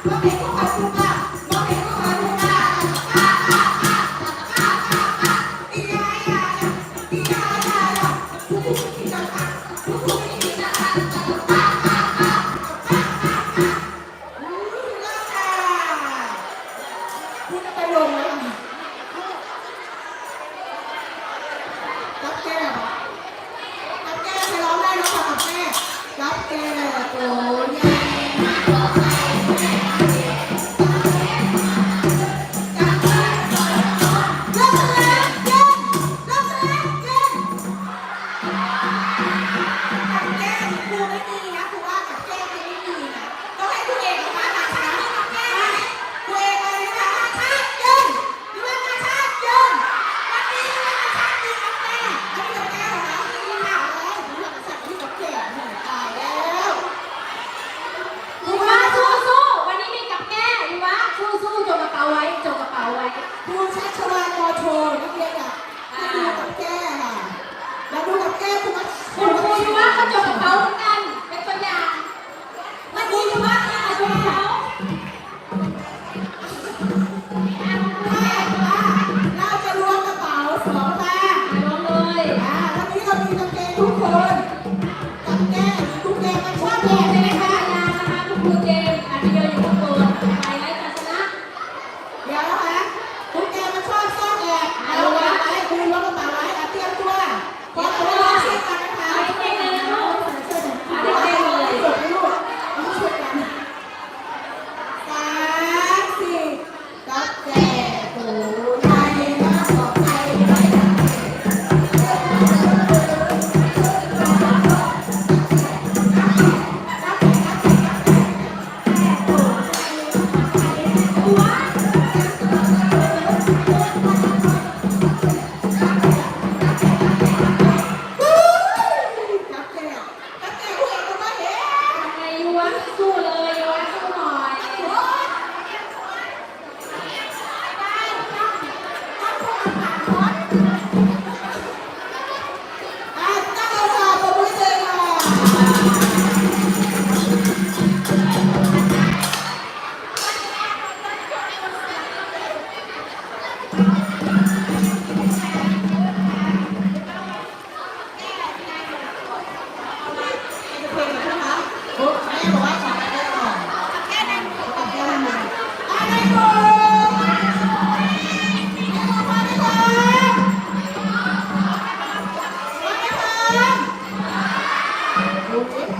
คุณจะไปลงแล้วรับแก้รับแก้ไปร้องได้แล้วค่ะรับแก้รับแก้โกร Uhum.